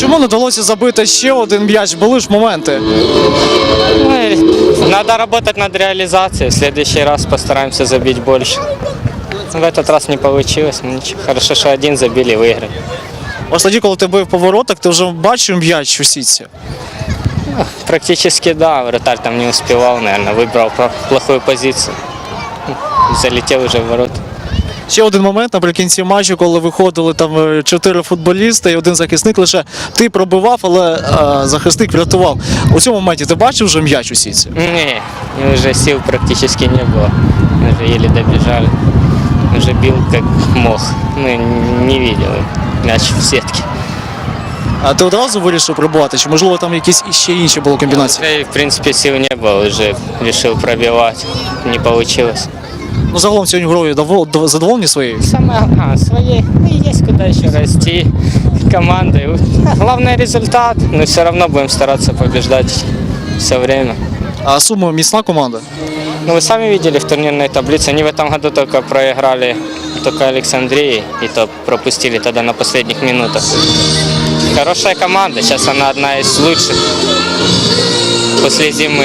Чому не вдалося забити ще один м'яч? Були ж моменти. Ну, и надо работать над реализацией. В следующий раз постараемся забить больше. В этот раз не получилось. Ну, ничего. Хорошо, что один забили и выиграли. Ось тоді, коли ти бив повороток, ти вже бачив м'яч у сітці. Практически да, вратарь там не успевал, наверное, выбрал про- плохую позицию. Залетел уже в ворота. Ще один момент наприкінці матчу, коли виходили там е, чотири футболісти і один захисник лише ти пробивав, але е, захисник врятував. У цьому моменті ти бачив вже м'яч у сітці? Не, уже сил практически не было. Уже еле добежали. Уже бил как мог. Ну, не видел мяч в сетке. А ти одразу вирішив пробувати? Чи можливо там якісь ще інші були комбінації? Да в принципе, сил не было, уже решил пробивать. Не получилось. Ну загалом сьогодні грою довол- дов- задоволені своєю? Самое, а, своей, ну и есть куда еще расти. Команды. Главный результат, но все равно будем стараться побеждать все время. А сума міцна команда? Ну, вы сами видели в турнирной таблице, они в этом году только проиграли только Александрии, и то пропустили тогда на последних минутах. Хорошая команда, сейчас она одна из лучших после зимы.